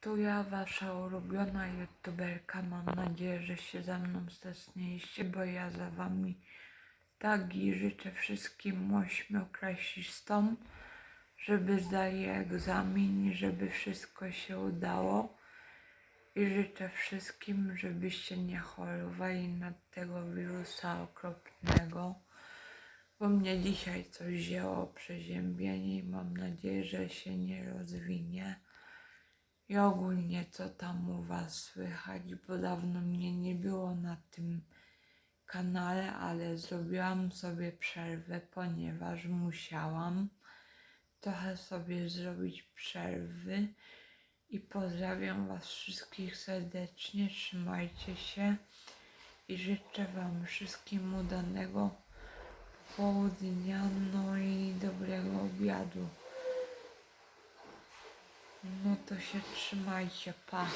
Tu ja, wasza ulubiona youtuberka. Mam nadzieję, że się ze mną stesniliście, bo ja za wami tak i życzę wszystkim ośmioklasistom, żeby zdali egzamin, żeby wszystko się udało. I życzę wszystkim, żebyście nie chorowali na tego wirusa okropnego, bo mnie dzisiaj coś wzięło przeziębienie i mam nadzieję, że się nie rozwinie. I ogólnie co tam u Was słychać, bo dawno mnie nie było na tym kanale, ale zrobiłam sobie przerwę, ponieważ musiałam trochę sobie zrobić przerwy. I pozdrawiam Was wszystkich serdecznie, trzymajcie się i życzę Wam wszystkim udanego południa, no i dobrego obiadu. No to się trzymajcie, pa.